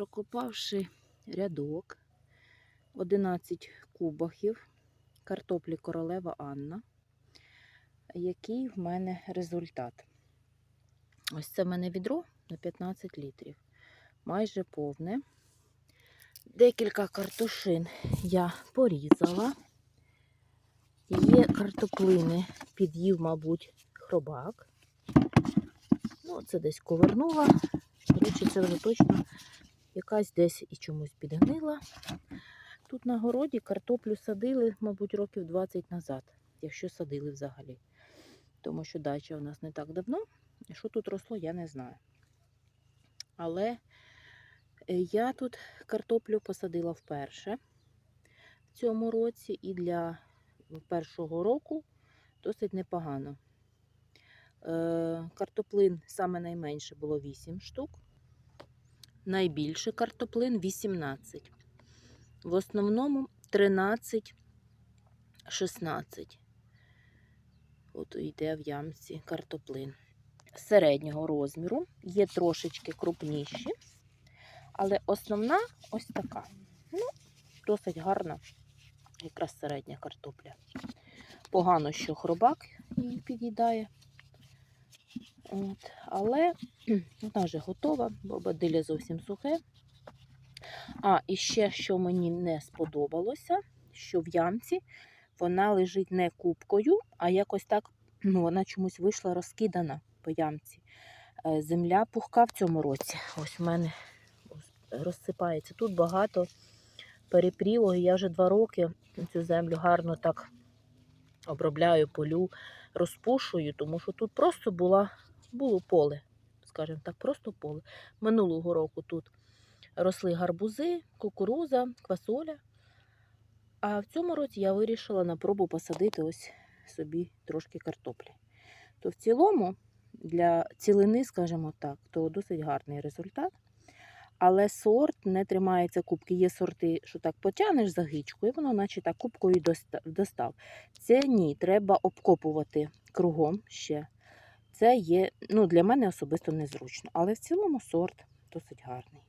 прокопавши рядок 11 кубахів картоплі королева Анна, який в мене результат. Ось це в мене відро на 15 літрів, майже повне. Декілька картошин я порізала. Є картоплини, під'їв, мабуть, хробак. Ну, це десь ковернула. Коротше, це вже точно якась десь і чомусь підгнила. Тут на городі картоплю садили, мабуть, років 20 назад, якщо садили взагалі. Тому що дача у нас не так давно. Що тут росло, я не знаю. Але е, я тут картоплю посадила вперше в цьому році, і для першого року досить непогано. Е, Картоплин саме найменше було 8 штук, найбільше картоплин 18. В основному 13-16. От йде в ямці картоплин. Середнього розміру, є трошечки крупніші, але основна ось така. Ну, досить гарна, якраз середня картопля. Погано, що хробак її під'їдає. От, але вона вже готова, бо бадилля зовсім сухе. А, і ще, що мені не сподобалося, що в ямці вона лежить не кубкою, а якось так ну, вона чомусь вийшла розкидана по ямці. Е, Земля пухка в цьому році. Ось в мене розсипається. Тут багато перепрілого. Я вже два роки цю землю гарно так обробляю, полю, розпушую, тому що тут просто була, було поле, скажімо так, просто поле. Минулого року тут росли гарбузи, кукуруза, квасоля. А в цьому році я вирішила на пробу посадити ось собі трошки картоплі. То в цілому для цілини, скажімо так, то досить гарний результат. Але сорт не тримається кубки. Є сорти, що так потягнеш за гичку, і воно, наче так кубкою достав. Це ні, треба обкопувати кругом ще. Це є, ну, для мене особисто незручно. Але в цілому сорт досить гарний.